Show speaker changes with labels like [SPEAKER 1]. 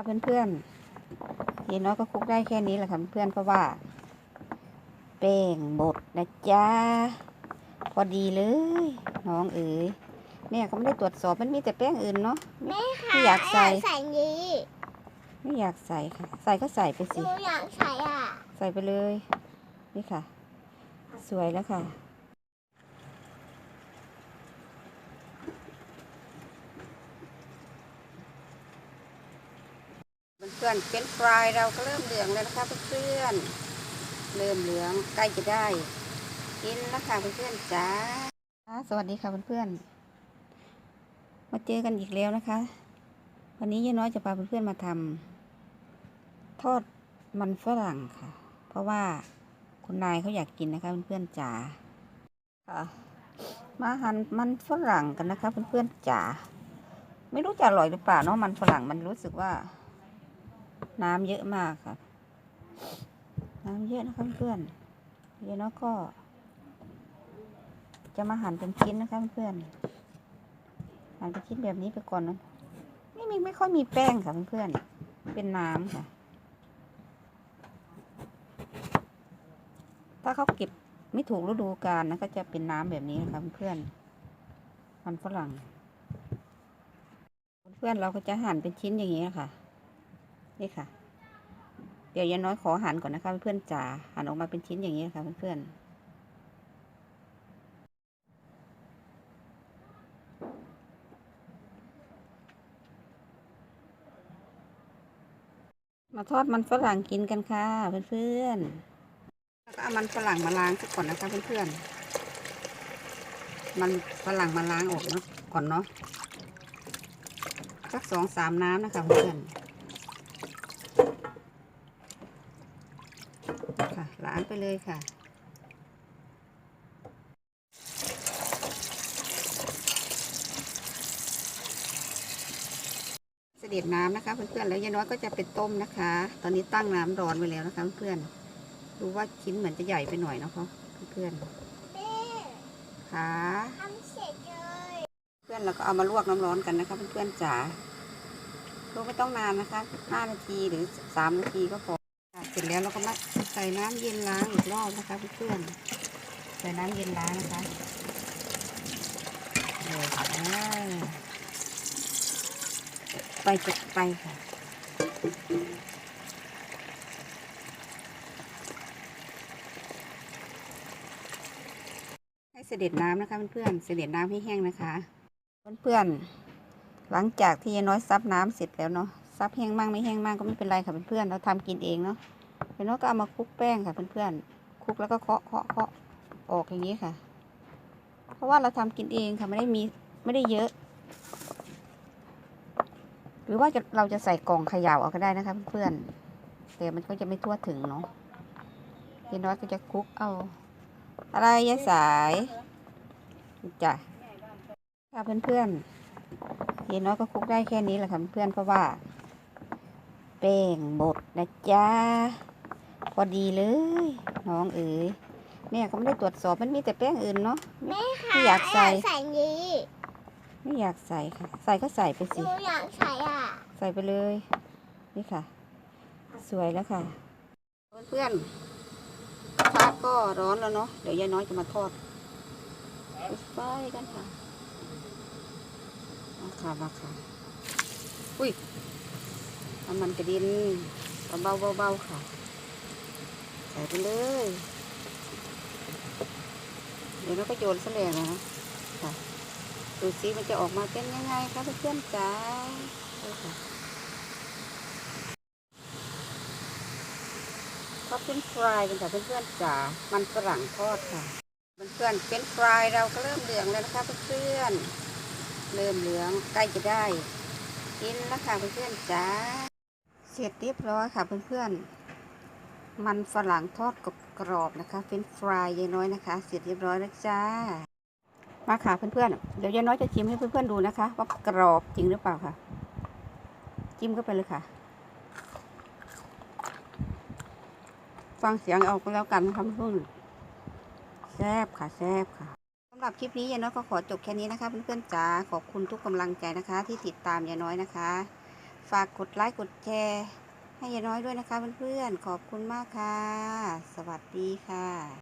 [SPEAKER 1] ค่ะเพื่อนๆเย็นน้อยก็คลุกได้แค่นี้แหละค่ะเพื่อนๆเพราะว่าแป้งหมดนะจ๊ะพอดีเลย น้องเอ๋ยเนี่ยเขาไม่ได้ตรวจสอบมันมีแต่แป้งอื่นเนาะไม่
[SPEAKER 2] ค่ะ
[SPEAKER 1] ไม่อยากใส่
[SPEAKER 2] ใส่นี้
[SPEAKER 1] ไม่อยากใส่ค่ะ ใส่ก็ใส่ไป
[SPEAKER 2] ห
[SPEAKER 1] สิ
[SPEAKER 2] นูอยากใส่อะ
[SPEAKER 1] ใส่ไปเลย นี่ค่ะ สวยแล้วค่ะ พื่อนเป็นฟรายเราก็เริ่มเหลืองแล้วนะคะเพื่อนเริ่มเหลืองใกล้จะได้กินแล้วค่ะเพื่อนๆจ้าสวัสดีค่ะเพื่อนๆมาเจอกันอีกแล้วนะคะ วันนี้ยายน้อยจะพาเพื่อนๆมาทำทอดมันฝรั่งค่ะ เพราะว่าคุณนายเขาอยากกินนะคะเพื่อนๆจ๋าค่ะมาหั่นมันฝรั่งกันนะคะเพื่อนๆจ๋าไม่รู้จะอร่อยหรือเปล่าเนาะมันฝรั่งมันรู้สึกว่า น้ำเยอะมากค่ะ น้ำเยอะนะคะเพื่อนเดี๋ยวน้อยก็ จะมาหั่นเป็นชิ้นนะคะเพื่อนหั่นเป็นชิ้นแบบนี้ไปก่อนนะไม่มีไม่ค่อยมีแป้งค่ะเพื่อนเป็นน้ำค่ะ ถ้าเขาเก็บไม่ถูกฤดูกาลนะก็จะเป็นน้ำแบบนี้นะคะเพื่อนมันฝรั่ง เพื่อนเราก็จะหั่นเป็นชิ้นอย่างนี้ค่ะ นี่ค่ะ เดี๋ยวยายน้อยขอหั่นก่อนนะคะเพื่อนๆจ๋าหั่นออกมาเป็นชิ้นอย่างนี้นะคะเพื่อนๆมาทอดมันฝรั่งกินกันค่ะเพื่อนๆแล้วก็เอามันฝรั่งมาล้างซะก่อนนะคะเพื่อนๆ มันฝรั่งมาล้างออกนะก่อนเนาะ สักสองสามน้ำนะคะเพื่อนๆ ค่ะล้างไปเลยค่ะ เสด็จน้ำนะคะเพื่อนๆแล้วยายน้อยก็จะไปต้มนะคะ ตอนนี้ตั้งน้ำร้อนไว้แล้วนะคะเพื่อนๆดูว่าชิ้นเหมือนจะใหญ่ไปหน่อยนะคะเพื่อนๆค่ะ
[SPEAKER 2] ทำเสร็จเลย
[SPEAKER 1] เพื่อนเราก็เอามาลวกน้ำร้อนกันนะคะเพื่อนๆจ๋าลวกไม่ต้องนานนะคะห้านาทีหรือสามนาทีก็พอ ร็จแล้วเราก็มาใส่น้ำเย็นล้างอีกรอบนะคะเพื่อนใส่น้ำเย็นล้างนะคะเลยค่ะไปจุดไปค่ะให้เสด็จน้ำนะคะเพื่อนๆเสด็จน้ำให้แห้งนะคะเพื่อนๆหลังจากที่ยายน้อยซับน้ำเสร็จแล้วเนาะซับแห้งมั่งไม่แห้งมั่งก็ไม่เป็นไรค่ะเพื่อนๆเราทำกินเองเนาะ ยายน้อยก็เอามาคลุกแป้งค่ะเพื่อนๆคลุกแล้วก็เคาะเคาะเคาะออกอย่างนี้ค่ะ เพราะว่าเราทำกินเองค่ะไม่ได้มีไม่ได้เยอะ หรือว่าจะเราจะใส่กล่องขย่าเอาก็ได้นะคะเพื่อนๆแต่มันก็จะไม่ทั่วถึงเนาะยายน้อยก็จะคลุกเอา อะไรยายสายจ้ะค่ะเพื่อนๆเย็นน้อยก็คลุกได้แค่นี้แหละค่ะเพื่อนเพราะว่าแป้งหมดนะจ๊ะ พอดีเลย น้องเอ๋ยเนี่ยเขาไม่ได้ตรวจสอบมันมีแต่แป้งอื่นเนาะไม่
[SPEAKER 2] ค่ะ
[SPEAKER 1] ไม่อยากใส่
[SPEAKER 2] ใส่นี้
[SPEAKER 1] ไม่อยากใส่ค่ะ ใส่ก็ใส่ไป
[SPEAKER 2] ห
[SPEAKER 1] สิ
[SPEAKER 2] นูอยากใส่อะ
[SPEAKER 1] ใส่ไปเลย นี่ค่ะ สวยแล้วค่ะ เพื่อนๆกระทะก็ร้อนแล้วเนาะเดี๋ยวยายน้อยจะมาทอดปิดไฟกันค่ะมาค่ะมาค่ะอุ้ยน้ำมันกระเด็นเบาๆเบาๆค่ะใส่ไปเลย เดี๋ยวเราก็โยนซะเลยนะค่ะดูซิมันจะออกมาเป็นยังไงคะเพื่อนๆจ้าดูค่ะทอดเป็นฟรายเป็นค่ะเพื่อนๆจ๋า มันฝรั่งทอดค่ะ เพื่อนๆเป็นฟรายเราก็เริ่มเหลืองแล้วนะคะเพื่อนๆ เริ่มเหลืองใกล้จะได้ กินแล้วค่ะเพื่อนๆจ๋า เสร็จเรียบร้อยค่ะเพื่อนๆ มันฝรั่งทอดกรอบๆนะคะ เป็นฟรายยายน้อยนะคะ เสร็จเรียบร้อยแล้วจ้า มาค่ะเพื่อนๆ เดี๋ยวยายน้อยจะชิมให้เพื่อนๆดูนะคะ ว่ากรอบจริงหรือเปล่าค่ะ จิ้มเข้าไปเลยค่ะ ฟังเสียงเอาก็แล้วกันนะคะเพื่อนแซบค่ะแซบค่ะสำหรับคลิปนี้ยายน้อยก็ขอจบแค่นี้นะคะเพื่อนๆจ๋าขอบคุณทุกกำลังใจนะคะ ที่ติดตามยายน้อยนะคะ ฝากกดไลค์กดแชร์ ให้ยายน้อยด้วยนะคะเพื่อนๆ ขอบคุณมากค่ะ สวัสดีค่ะ